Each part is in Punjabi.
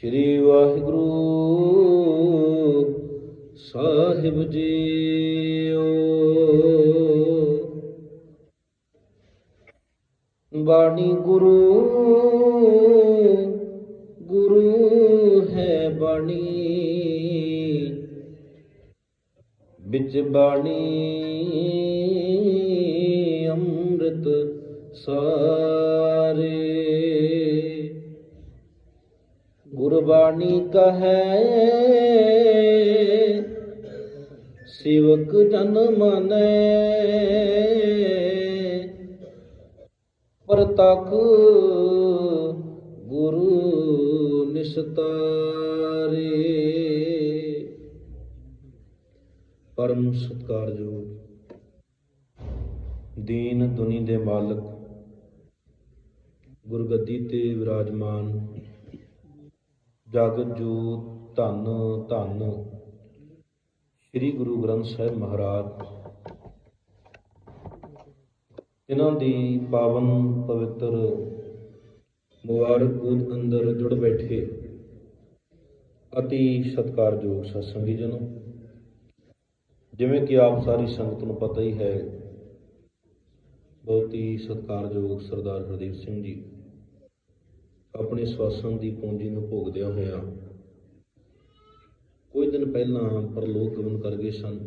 ਸ੍ਰੀ ਵਾਹਿਗੁਰੂ ਸਾਹਿਬ ਜੀਓ। ਬਾਣੀ ਗੁਰੂ ਗੁਰੂ ਹੈ ਬਾਣੀ। ਵਿੱਚ ਬਾਣੀ ਪਰਤਖ ਗੁਰੂ ਨਿਸਤਾਰੇ। ਪਰਮ ਸਤਕਾਰਯੋਗ ਦੀਨ ਦੁਨੀ ਦੇ ਮਾਲਕ, ਗੁਰਗੱਦੀ ਤੇ ਵਿਰਾਜਮਾਨ ਜਗਤ ਜੋਤ ਧੰਨ ਧੰਨ ਸ੍ਰੀ ਗੁਰੂ ਗ੍ਰੰਥ ਸਾਹਿਬ ਮਹਾਰਾਜ। ਇਹਨਾਂ ਦੀ ਪਾਵਨ ਪਵਿੱਤਰ ਮੁਬਾਰਕ ਗੋਦ ਅੰਦਰ ਜੁੜ ਬੈਠੇ ਅਤੀ ਸਤਿਕਾਰਯੋਗ ਸਤਸੰਗੀ ਜਨੋ। ਜਿਵੇਂ ਕਿ ਆਪ ਸਾਰੀ ਸੰਗਤ ਨੂੰ ਪਤਾ ਹੀ ਹੈ, ਬਹੁਤ ਹੀ ਸਤਿਕਾਰਯੋਗ ਸਰਦਾਰ ਹਰਦੀਪ ਸਿੰਘ ਜੀ, ਆਪਣੇ ਸਵਾਸਾਂ ਦੀ ਪੂੰਜੀ ਨੂੰ ਭੋਗਦਿਆਂ ਹੋਇਆ ਕੁਝ ਦਿਨ ਪਹਿਲਾਂ ਪਰਲੋਕ ਗਮਨ ਕਰ ਗਏ ਸਨ।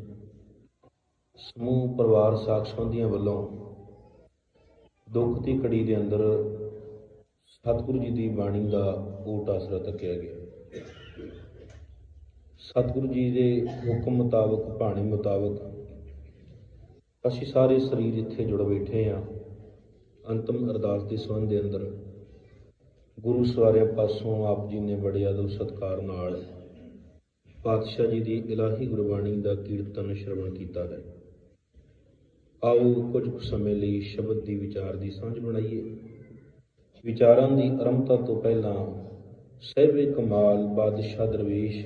ਸਮੂਹ ਪਰਿਵਾਰ ਸਾਖ ਸੰਬੰਧੀਆਂ ਵੱਲੋਂ ਦੁੱਖ ਦੀ ਘੜੀ ਦੇ ਅੰਦਰ ਸਤਿਗੁਰੂ ਜੀ ਦੀ ਬਾਣੀ ਦਾ ਓਟ ਆਸਰਾ ਤੱਕਿਆ ਗਿਆ। ਸਤਿਗੁਰੂ ਜੀ ਦੇ ਹੁਕਮ ਮੁਤਾਬਕ, ਬਾਣੀ ਮੁਤਾਬਕ ਅਸੀਂ ਸਾਰੇ ਸਰੀਰ ਇੱਥੇ ਜੁੜ ਬੈਠੇ ਹਾਂ। ਅੰਤਮ ਅਰਦਾਸ ਦੇ ਸੰਬੰਧ ਦੇ ਅੰਦਰ ਗੁਰੂ ਸਵਾਰਿਆਂ ਪਾਸੋਂ ਆਪ ਜੀ ਨੇ ਬੜੇ ਅਦਬ ਸਤਕਾਰ ਨਾਲ ਪਾਤਸ਼ਾਹ ਜੀ ਦੀ ਇਲਾਹੀ ਗੁਰਬਾਣੀ ਦਾ ਕੀਰਤਨ ਸ਼ਰਵਣ ਕੀਤਾ ਹੈ। ਆਓ ਕੁਝ ਕੁ ਸਮੇਂ ਲਈ ਸ਼ਬਦ ਦੀ ਵਿਚਾਰ ਦੀ ਸਾਂਝ ਬਣਾਈਏ। ਵਿਚਾਰਾਂ ਦੀ ਆਰੰਭਤਾ ਤੋਂ ਪਹਿਲਾਂ ਸਹਿਬੇ ਕਮਾਲ, ਬਾਦਸ਼ਾਹ ਦਰਵੇਸ਼,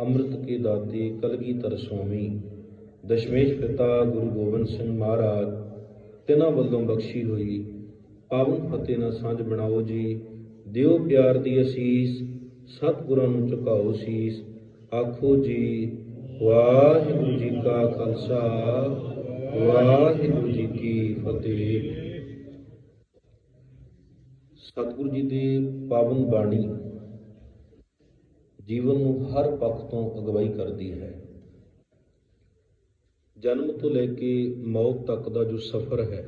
ਅੰਮ੍ਰਿਤ ਕੇ ਦਾਤੇ ਕਲਗੀਧਰ ਸੁਆਮੀ, ਦਸ਼ਮੇਸ਼ ਪਿਤਾ ਗੁਰੂ ਗੋਬਿੰਦ ਸਿੰਘ ਮਹਾਰਾਜ, ਤਿਨਾਂ ਵੱਲੋਂ ਬਖਸ਼ੀ ਹੋਈ, ਪਾਵਨ ਫਤਿਹ ਨਾਲ ਸਾਂਝ ਬਣਾਓ ਜੀ। ਦਿਓ ਪਿਆਰ ਦੀ ਅਸੀਸ, ਸਤਿਗੁਰਾਂ ਨੂੰ ਝੁਕਾਓ ਸੀਸ। ਆਖੋ ਜੀ, ਵਾਹਿਗੁਰੂ ਜੀ ਕਾ ਖਾਲਸਾ। ਵਾਹਿਗੁਰੂ ਜੀ ਕੀ ਫਤਿਹ। ਸਤਿਗੁਰੂ ਜੀ ਦੀ ਪਾਵਨ ਬਾਣੀ ਜੀਵਨ ਨੂੰ ਹਰ ਪੱਖ ਤੋਂ ਅਗਵਾਈ ਕਰਦੀ ਹੈ। ਜਨਮ ਤੋਂ ਲੈ ਕੇ ਮੌਤ ਤੱਕ ਦਾ ਜੋ ਸਫ਼ਰ ਹੈ,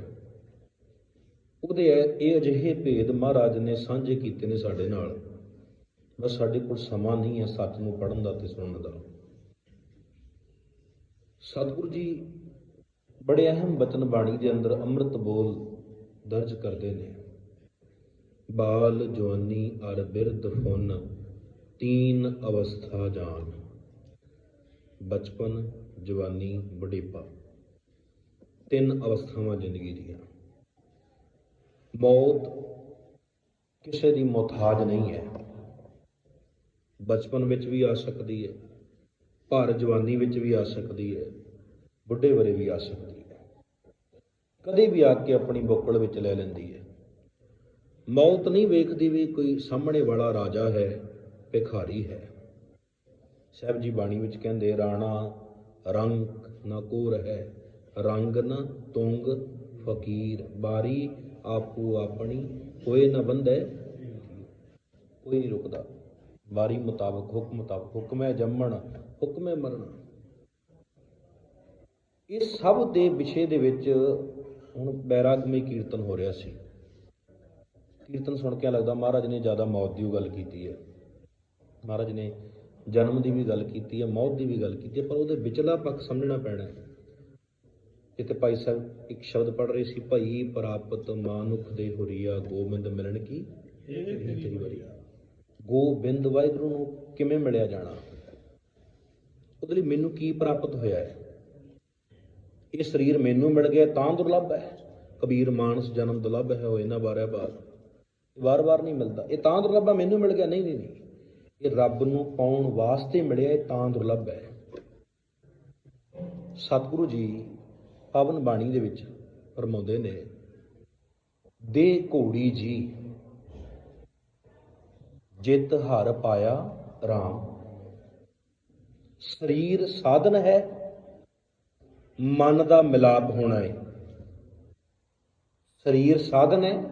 ਉਹਦੇ ਇਹ ਅਜਿਹੇ ਭੇਦ ਮਹਾਰਾਜ ਨੇ ਸਾਂਝੇ ਕੀਤੇ ਨੇ ਸਾਡੇ ਨਾਲ। ਬਸ ਸਾਡੇ ਕੋਲ ਸਮਾਂ ਨਹੀਂ ਹੈ ਸੱਚ ਨੂੰ ਪੜਨ ਦਾ ਤੇ ਸੁਣਨ ਦਾ। ਸਤਿਗੁਰੂ ਜੀ ਬੜੇ ਅਹਿਮ ਬਚਨ ਬਾਣੀ ਦੇ ਅੰਦਰ ਅੰਮ੍ਰਿਤ ਬੋਲ ਦਰਜ ਕਰਦੇ ਨੇ। ਬਾਲ ਜਵਾਨੀ ਅਰ ਬਿਰਧ ਫੁਨ ਤੀਨ ਅਵਸਥਾ ਜਾਨ। ਬਚਪਨ, ਜਵਾਨੀ, ਬੁਢੇਪਾ। ਤਿੰਨ ਅਵਸਥਾਵਾਂ ਜ਼ਿੰਦਗੀ ਦੀਆਂ। ਮੌਤ ਕਿਸੇ ਦੀ ਮੁਤਾਜ ਨਹੀਂ ਹੈ। ਬਚਪਨ ਵਿੱਚ ਵੀ ਆ ਸਕਦੀ ਹੈ ਭਰ ਜਵਾਨੀ ਵਿੱਚ ਵੀ ਆ ਸਕਦੀ ਹੈ, ਬੁੱਢੇ ਵਰੇ ਵੀ ਆ ਸਕਦੀ ਹੈ। ਕਦੇ ਵੀ ਆ ਕੇ ਆਪਣੀ ਬੁੱਕਲ ਵਿੱਚ ਲੈ ਲੈਂਦੀ ਹੈ। ਮੌਤ ਨਹੀਂ ਵੇਖਦੀ ਵੀ ਕੋਈ ਸਾਹਮਣੇ ਵਾਲਾ ਰਾਜਾ ਹੈ, ਭਿਖਾਰੀ ਹੈ। ਸਾਹਿਬ ਜੀ ਬਾਣੀ ਵਿੱਚ ਕਹਿੰਦੇ, ਰਾਣਾ ਰੰਗ ਨਾ ਕੋਰ ਹੈ, ਰੰਗ ਨਾ ਤੁੰਗ ਫਕੀਰ, ਬਾਰੀ ਆਪੂ ਆਪਣੀ ਕੋਈ ਨਾ ਬੰਦੇ ਕੋਈ ਨਹੀਂ ਰੁਕਦਾ। ਬਾਰੀ ਮੁਤਾਬਕ ਹੁਕਮ ਮੁਤਾਬਕ ਹੁਕਮ ਹੈ ਜੰਮਣ, ਹੁਕਮ ਹੈ ਮਰਨਾ। ਇਹ ਸਭ ਦੇ ਵਿਸ਼ੇ ਦੇ ਵਿੱਚ ਹੁਣ ਬੈਰਾਗਮਈ ਕੀਰਤਨ ਹੋ ਰਿਹਾ ਸੀ। ਕੀਰਤਨ ਸੁਣ ਕੇ ਲੱਗਦਾ ਮਹਾਰਾਜ ਨੇ ਜ਼ਿਆਦਾ ਮੌਤ ਦੀ ਗੱਲ ਕੀਤੀ ਹੈ। ਮਹਾਰਾਜ ਨੇ ਜਨਮ ਦੀ ਵੀ ਗੱਲ ਕੀਤੀ ਹੈ ਮੌਤ ਦੀ ਵੀ ਗੱਲ ਕੀਤੀ ਹੈ ਪਰ ਉਹਦੇ ਵਿਚਲਾ ਪੱਖ ਸਮਝਣਾ ਪੈਣਾ ਹੈ। ਜਿੱਥੇ ਭਾਈ ਸਾਹਿਬ ਇੱਕ ਸ਼ਬਦ ਪੜ੍ਹ ਰਹੇ ਸੀ ਭਈ ਪ੍ਰਾਪਤ ਮਾਨੁਖ ਦੇ ਹੁਰੀਆ ਗੋਬਿੰਦ ਮਿਲਣ ਕੀ? ਇਹ ਤੇਰੀ ਵਰੀਆ ਗੋਬਿੰਦ ਵਾਹਿਗੁਰੂ ਨੂੰ ਕਿਵੇਂ ਮਿਲਿਆ ਜਾਣਾ? ਉਹਦੇ ਲਈ ਮੈਨੂੰ ਕੀ ਪ੍ਰਾਪਤ ਹੋਇਆ ਹੈ? ਇਹ ਸਰੀਰ ਮੈਨੂੰ ਮਿਲ ਗਿਆ, ਤਾਂ ਦੁਰਲੱਭ ਹੈ। ਕਬੀਰ ਮਾਨਸ ਜਨਮ ਦੁਰਲੱਭ ਹੈ ਹੋਏ ਨਾ ਬਾਰੇ ਬਾਰ ਵਾਰ-ਵਾਰ ਨਹੀਂ ਮਿਲਦਾ। ਇਹ ਤਾਂ ਦੁਰਲੱਭ ਹੈ ਮੈਨੂੰ ਮਿਲ ਗਿਆ, ਨਹੀਂ ਨਹੀਂ ਨਹੀਂ। ਇਹ ਰੱਬ ਨੂੰ ਪਾਉਣ ਵਾਸਤੇ ਮਿਲਿਆ, ਇਹ ਤਾਂ ਦੁਰਲੱਭ ਹੈ। ਸਤਿਗੁਰੂ ਜੀ ਪਾਵਨ ਬਾਣੀ ਦੇ ਵਿੱਚ ਫਰਮਾਉਂਦੇ ਨੇ, ਦੇ ਘੋੜੀ ਜੀ, ਜਿਤ ਹਰ ਪਾਇਆ RAM ਸਰੀਰ ਸਾਧਨ ਹੈ ਮਨ ਦਾ ਮਿਲਾਪ ਹੋਣਾ ਹੈ ਸਰੀਰ ਸਾਧਨ ਹੈ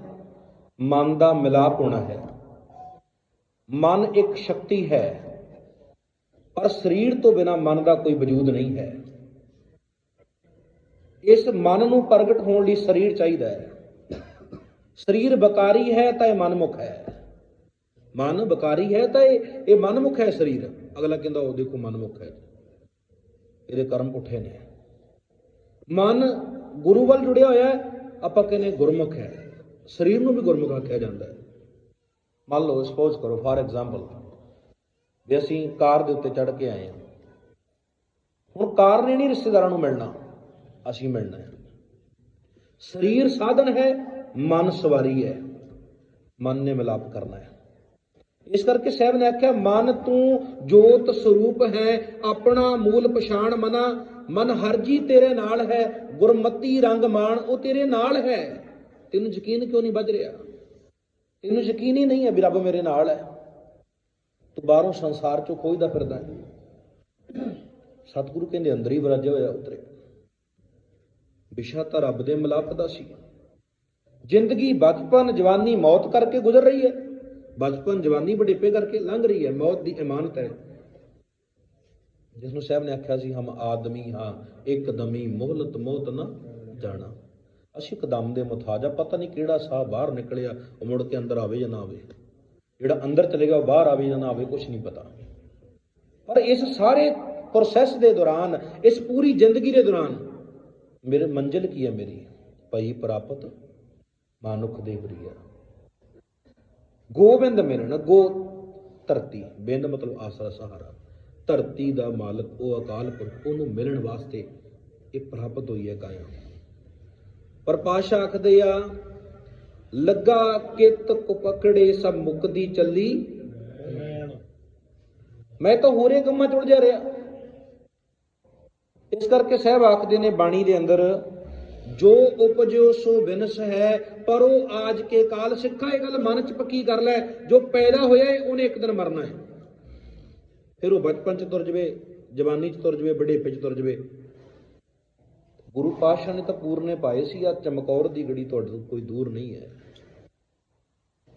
ਮਨ ਦਾ ਮਿਲਾਪ ਹੋਣਾ ਹੈ। ਮਨ ਇੱਕ ਸ਼ਕਤੀ ਹੈ, ਪਰ ਸਰੀਰ ਤੋਂ ਬਿਨਾ ਮਨ ਦਾ ਕੋਈ ਵਜੂਦ ਨਹੀਂ ਹੈ। ਇਸ ਮਨ ਨੂੰ ਪ੍ਰਗਟ ਹੋਣ ਲਈ ਸਰੀਰ ਚਾਹੀਦਾ ਹੈ। ਸਰੀਰ ਬਕਾਰੀ ਹੈ ਤਾਂ ਇਹ ਮਨਮੁਖ ਹੈ। ਮਨ ਬਕਾਰੀ ਹੈ ਤਾਂ ਇਹ ਇਹ ਮਨਮੁਖ ਹੈ ਸਰੀਰ। ਅਗਲਾ ਕਹਿੰਦਾ, ਉਹ ਦੇਖੋ ਮਨਮੁਖ ਹੈ। ਇਹਦੇ ਕਰਮ ਪੁੱਠੇ ਨੇ। ਮਨ ਗੁਰੂ ਵੱਲ ਜੁੜਿਆ ਹੋਇਆ ਹੈ, ਆਪਾਂ ਕਹਿੰਦੇ ਗੁਰਮੁਖ ਹੈ। ਸਰੀਰ ਨੂੰ ਵੀ ਗੁਰਮੁਖ ਆਖਿਆ ਜਾਂਦਾ ਹੈ। ਮੰਨ ਲਓ ਸਪੋਜ਼ ਕਰੋ ਫਾਰ ਐਗਜ਼ਾਮਪਲ ਵੀ ਅਸੀਂ ਕਾਰ ਦੇ ਉੱਤੇ ਚੜ ਕੇ ਆਏ ਹਾਂ। ਹੁਣ ਕਾਰ ਨੇ ਨਹੀਂ ਰਿਸ਼ਤੇਦਾਰਾਂ ਨੂੰ ਮਿਲਣਾ, ਅਸੀਂ ਮਿਲਣਾ ਹੈ। ਸਰੀਰ ਸਾਧਨ ਹੈ, ਮਨ ਸਵਾਰੀ ਹੈ। ਮਨ ਨੇ ਮਿਲਾਪ ਕਰਨਾ ਹੈ। ਇਸ ਕਰਕੇ ਸਾਹਿਬ ਨੇ ਆਖਿਆ, ਮਨ ਤੂੰ ਜੋਤ ਸਰੂਪ ਹੈ, ਆਪਣਾ ਮੂਲ ਪਛਾਣ ਮਨਾ, ਮਨ ਹਰ ਤੇਰੇ ਨਾਲ ਹੈ, ਗੁਰਮਤੀ ਰੰਗ ਮਾਣ ਉਹ ਤੇਰੇ ਨਾਲ ਹੈ। ਤੈਨੂੰ ਯਕੀਨ ਕਿਉਂ ਨਹੀਂ ਵੱਜ ਰਿਹਾ? ਤੈਨੂੰ ਯਕੀਨ ਹੀ ਨਹੀਂ ਹੈ ਵੀ ਰੱਬ ਮੇਰੇ ਨਾਲ ਹੈ। ਤੂੰ ਬਾਹਰੋਂ ਸੰਸਾਰ ਚੋਂ ਖੋਜਦਾ ਫਿਰਦਾ ਹੈ। ਸਤਿਗੁਰੂ ਕਹਿੰਦੇ, ਅੰਦਰ ਹੀ ਵਰਾਜਿਆ ਹੋਇਆ ਉਤਰੇ। ਵਿਸ਼ਾ ਤਾਂ ਰੱਬ ਦੇ ਮਿਲਾਪ ਦਾ ਸੀ। ਜ਼ਿੰਦਗੀ ਬਚਪਨ ਜਵਾਨੀ ਮੌਤ ਕਰਕੇ ਗੁਜ਼ਰ ਰਹੀ ਹੈ। ਬਚਪਨ ਜਵਾਨੀ ਬੁਢੇਪੇ ਕਰਕੇ ਲੰਘ ਰਹੀ ਹੈ, ਮੌਤ ਦੀ ਇਮਾਨਤ ਹੈ। ਜਿਸ ਨੂੰ ਸਾਹਿਬ ਨੇ ਆਖਿਆ ਸੀ, ਹਮ ਆਦਮੀ ਹਾਂ ਇੱਕ ਦਮੀ ਮੋਹਲਤ ਮੌਤ ਨਾ ਜਾਣਾ। ਅਸੀਂ ਕਦਮ ਦੇ ਮੁਤਾਜ ਆ, ਪਤਾ ਨਹੀਂ ਕਿਹੜਾ ਸਾਹ ਬਾਹਰ ਨਿਕਲਿਆ, ਉਹ ਮੁੜ ਕੇ ਅੰਦਰ ਆਵੇ ਜਾਂ ਨਾ ਆਵੇ। ਜਿਹੜਾ ਅੰਦਰ ਚਲੇਗਾ ਉਹ ਬਾਹਰ ਆਵੇ ਜਾਂ ਨਾ ਆਵੇ ਕੁਝ ਨਹੀਂ ਪਤਾ। ਪਰ ਇਸ ਸਾਰੇ ਪ੍ਰੋਸੈਸ ਦੇ ਦੌਰਾਨ, ਇਸ ਪੂਰੀ ਜ਼ਿੰਦਗੀ ਦੇ ਦੌਰਾਨ, ਮੇਰੇ ਮੰਜ਼ਿਲ ਕੀ ਹੈ ਮੇਰੀ? ਭਈ ਪ੍ਰਾਪਤ ਮਾਨੁਖ ਦੇ ਪ੍ਰਿਆ ਗੋਬਿੰਦ ਮਿਲਣ ਗੋ ਧਰਤੀ। ਬਿੰਦ ਮਤਲਬ ਆਸਰਾ ਸਹਾਰਾ। ਧਰਤੀ ਦਾ ਮਾਲਕ ਉਹ ਅਕਾਲ ਪੁਰਖ, ਉਹਨੂੰ ਮਿਲਣ ਵਾਸਤੇ ਇਹ ਪ੍ਰਾਪਤ ਹੋਈ ਹੈ ਕਾਇਆ ਪਰ ਪਾਸ਼ਾ ਆਖਦੇ ਆ, ਲੱਗਾ ਕਿਤ ਕੋ ਸਭ ਮੁਕਦੀ ਚੱਲੀ। ਮੈਂ ਤਾਂ ਹੋਰੇ ਕੰਮਾਂ ਚ ਉੜ ਜਾ ਰਿਹਾ। ਇਸ ਕਰਕੇ ਸਾਹਿਬ ਆਖਦੇ ਨੇ ਬਾਣੀ ਦੇ ਅੰਦਰ ਜੋ ਉਪਜਿਓ ਸੋ ਬਿਨਸ ਹੈ, ਪਰ ਉਹ ਆਜ ਕੇ ਕਾਲ ਸਿੱਖਾ ਇਹ ਗੱਲ ਮਨ ਚ ਪੱਕੀ ਕਰ ਲੈ, ਜੋ ਪੈਦਾ ਹੋਇਆ ਹੈ ਉਹਨੇ ਇੱਕ ਦਿਨ ਮਰਨਾ ਹੈ। ਫਿਰ ਉਹ ਬਚਪਨ ਚ ਤੁਰ ਜਵੇ, ਜਵਾਨੀ ਚ ਤੁਰ ਜਵੇ, ਬੁਢੇਪੇ ਚ ਤੁਰ ਜਵੇ। ਗੁਰੂ ਪਾਤਸ਼ਾਹ ਨੇ ਤਾਂ ਪੂਰਨੇ ਪਾਏ ਸੀ ਆ ਚਮਕੌਰ ਦੀ ਗੜੀ ਤੁਹਾਡੇ ਤੋਂ ਕੋਈ ਦੂਰ ਨਹੀਂ ਹੈ।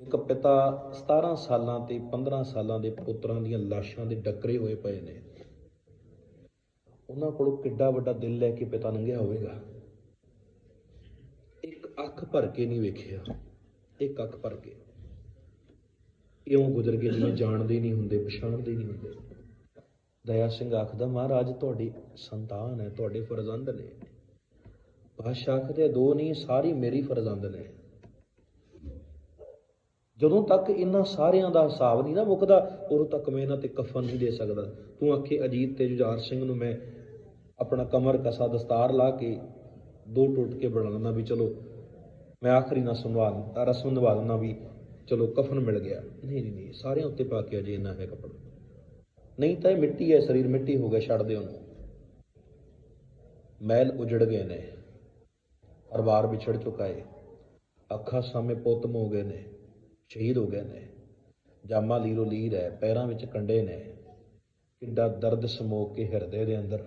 ਇੱਕ ਪਿਤਾ 17 ਸਾਲਾਂ ਤੇ 15 ਸਾਲਾਂ ਦੇ ਪੁੱਤਰਾਂ ਦੀਆਂ ਲਾਸ਼ਾਂ ਦੇ ਡੱਕਰੇ ਹੋਏ ਪਏ ਨੇ। ਉਹਨਾਂ ਕੋਲ ਕਿੱਡਾ ਵੱਡਾ ਦਿਲ ਲੈ ਕੇ ਪਿਤਾ ਲੰਘਿਆ ਹੋਵੇਗਾ। ਅੱਖ ਭਰ ਕੇ ਨਹੀਂ ਵੇਖਿਆ। ਇੱਕ ਅੱਖ ਭਰ ਕੇ। ਇਉਂ ਗੁਜ਼ਰ ਗਏ ਜਿਵੇਂ ਜਾਣਦੇ ਨਹੀਂ ਹੁੰਦੇ, ਪਛਾਣਦੇ ਨਹੀਂ ਹੁੰਦੇ। ਦਇਆ ਸਿੰਘ ਆਖਦਾ, ਮਹਾਰਾਜ, ਤੁਹਾਡੀ ਸੰਤਾਨ ਹੈ, ਤੁਹਾਡੇ ਫਰਜ਼ੰਦ ਨੇ। ਬਾਦਸ਼ਾਹ ਆਖਦੇ, ਦੋ ਨਹੀਂ, ਸਾਰੀ ਮੇਰੀ ਫਰਜ਼ੰਦ ਨੇ। ਜਦੋਂ ਤੱਕ ਇਹਨਾਂ ਸਾਰਿਆਂ ਦਾ ਹਿਸਾਬ ਨਹੀਂ ਨਾ ਮੁੱਕਦਾ, ਉਦੋਂ ਤੱਕ ਮੈਂ ਇਹਨਾਂ ਤੇ ਕਫਨ ਨਹੀਂ ਦੇ ਸਕਦਾ। ਤੂੰ ਆਖੇ, ਅਜੀਤ ਤੇ ਜੁਝਾਰ ਸਿੰਘ ਨੂੰ ਮੈਂ ਆਪਣਾ ਕਮਰ ਕਸਾ ਦਸਤਾਰ ਲਾ ਕੇ ਦੋ ਟੁੱਟ ਕੇ ਬਣਾ ਲੈਂਦਾ ਵੀ ਚਲੋ ਮੈਂ ਆਖਰੀ ਨਾ ਸੰਭਾਲ ਰਸਮ ਨਿਭਾ ਲੈਂਦਾ ਵੀ ਚਲੋ ਕਫਨ ਮਿਲ ਗਿਆ। ਨਹੀਂ ਨਹੀਂ ਨਹੀਂ, ਸਾਰਿਆਂ ਉੱਤੇ ਪਾ ਕੇ ਅਜੇ ਇੰਨਾ ਹੈ ਕਪੜਾ ਨਹੀਂ ਤਾਂ ਇਹ ਮਿੱਟੀ ਹੈ, ਸਰੀਰ ਮਿੱਟੀ ਹੋ ਗਿਆ, ਛੱਡ ਦੇ ਉਹਨੂੰ। ਮੈਲ ਉਜੜ ਗਏ ਨੇ ਪਰਿਵਾਰ ਵਿਛੜ ਚੁੱਕਾ ਹੈ ਅੱਖਾਂ ਸਾਹਮਣੇ ਪੁੱਤ ਹੋ ਗਏ ਨੇ, ਸ਼ਹੀਦ ਹੋ ਗਏ ਨੇ। ਜਾਮਾ ਲੀਰੋ ਲੀਰ ਹੈ, ਪੈਰਾਂ ਵਿੱਚ ਕੰਡੇ ਨੇ। ਕਿੱਡਾ ਦਰਦ ਸਮੋ ਕੇ ਹਿਰਦੇ ਦੇ ਅੰਦਰ।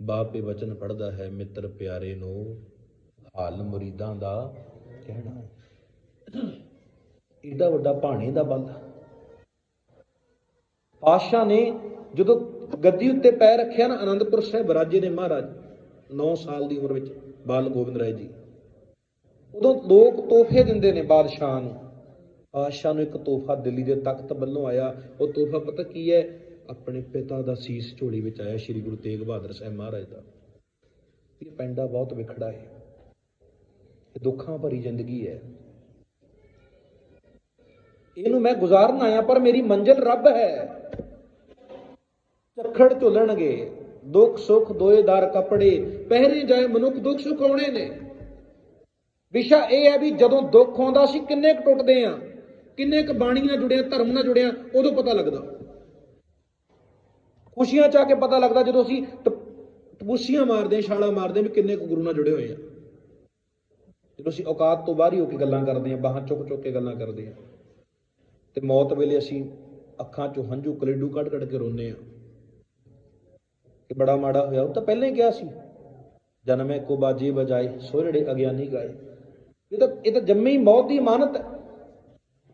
ਬਾਪੇ ਵਚਨ ਪੜਦਾ ਹੈ, ਮਿੱਤਰ ਪਿਆਰੇ ਨੂੰ, ਹਾਲ ਮੁਰੀਦਾਂ ਦਾ ਕਹਿਣਾ ਹੈ। ਏਡਾ ਵੱਡਾ ਭਾਣੇ ਦਾ ਬਲ ਪਾਸ਼ਾ ਨੇ ਜਦੋਂ ਗੱਦੀ ਉੱਤੇ ਪੈਰ ਰੱਖਿਆ ਨਾ ਆਨੰਦਪੁਰ ਸਾਹਿਬ ਰਾਜੇ ਦੇ ਮਹਾਰਾਜ 9 ਸਾਲ ਦੀ ਉਮਰ ਵਿੱਚ, ਬਾਲ ਗੋਬਿੰਦ ਰਾਏ ਜੀ। ਉਦੋਂ ਲੋਕ ਤੋਹਫੇ ਦਿੰਦੇ ਨੇ ਬਾਦਸ਼ਾਹ ਨੂੰ। ਬਾਦਸ਼ਾਹ ਨੂੰ ਇੱਕ ਤੋਹਫਾ ਦਿੱਲੀ ਦੇ ਤਖਤ ਵੱਲੋਂ ਆਇਆ। ਉਹ ਤੋਹਫਾ ਪਤਾ ਕੀ ਹੈ? ਆਪਣੇ ਪਿਤਾ ਦਾ ਸੀਸ ਝੋਲੀ ਵਿੱਚ ਆਇਆ, ਸ੍ਰੀ ਗੁਰੂ ਤੇਗ ਬਹਾਦਰ ਸਾਹਿਬ ਮਹਾਰਾਜ ਦਾ। ਇਹ ਪੈਂਡਾ ਬਹੁਤ ਵਿਖੜਾ ਹੈ। ਦੁੱਖਾਂ ਭਰੀ ਜ਼ਿੰਦਗੀ ਹੈ। ਇਹਨੂੰ ਮੈਂ ਗੁਜ਼ਾਰਨ ਆਇਆ, ਪਰ ਮੇਰੀ ਮੰਜ਼ਿਲ ਰੱਬ ਹੈ। ਝੱਖੜ ਝੁੱਲਣਗੇ, ਦੁੱਖ ਸੁੱਖ ਦੋਏਦਾਰ ਕੱਪੜੇ, ਪਹਿਰੇ ਜਾਏ ਮਨੁੱਖ ਦੁੱਖ ਸੁੱਖ ਆਉਣੇ ਨੇ। ਵਿਸ਼ਾ ਇਹ ਹੈ ਵੀ ਜਦੋਂ ਦੁੱਖ ਆਉਂਦਾ ਸੀ ਕਿੰਨੇ ਕੁ ਟੁੱਟਦੇ ਆ, ਕਿੰਨੇ ਕੁ ਬਾਣੀ ਨਾਲ ਜੁੜਿਆ, ਧਰਮ ਨਾਲ ਜੁੜਿਆ, ਉਦੋਂ ਪਤਾ ਲੱਗਦਾ। ਖੁਸ਼ੀਆਂ ਚ ਆ ਕੇ ਪਤਾ ਲੱਗਦਾ ਜਦੋਂ ਅਸੀਂ ਟ- ਟਪੂਸੀਆਂ ਮਾਰਦੇ ਹਾਂ ਛਾਲਾਂ ਮਾਰਦੇ ਵੀ ਕਿੰਨੇ ਕੁ ਗੁਰੂ ਨਾਲ ਜੁੜੇ ਹੋਏ ਆ। ਜਦੋਂ ਅਸੀਂ ਔਕਾਤ ਤੋਂ ਬਾਹਰ ਹੀ ਹੋ ਕੇ ਗੱਲਾਂ ਕਰਦੇ ਹਾਂ, ਬਾਹਾਂ ਚੁੱਕ ਚੁੱਕ ਕੇ ਗੱਲਾਂ ਕਰਦੇ ਹਾਂ, ਤੇ ਮੌਤ ਵੇਲੇ ਅਸੀਂ ਅੱਖਾਂ ਚੋਂ ਹੰਝੂ ਕਲੇਡੂ ਕੱਢ ਕੱਢ ਕੇ ਰੋਨੇ ਆ ਕਿ ਬੜਾ ਮਾੜਾ ਹੋਇਆ। ਉਹ ਤਾਂ ਪਹਿਲਾਂ ਹੀ ਕਿਹਾ ਸੀ, ਜਨਮੇ ਕੋ ਬਾਜੀ ਬਜਾਏ ਸੋਹੜੇ ਅਗਿਆਨੀ ਗਾਏ। ਇਹ ਤਾਂ ਇਹ ਤਾਂ ਜੰਮੀ ਮੌਤ ਦੀ ਇਮਾਨਤ ਹੈ।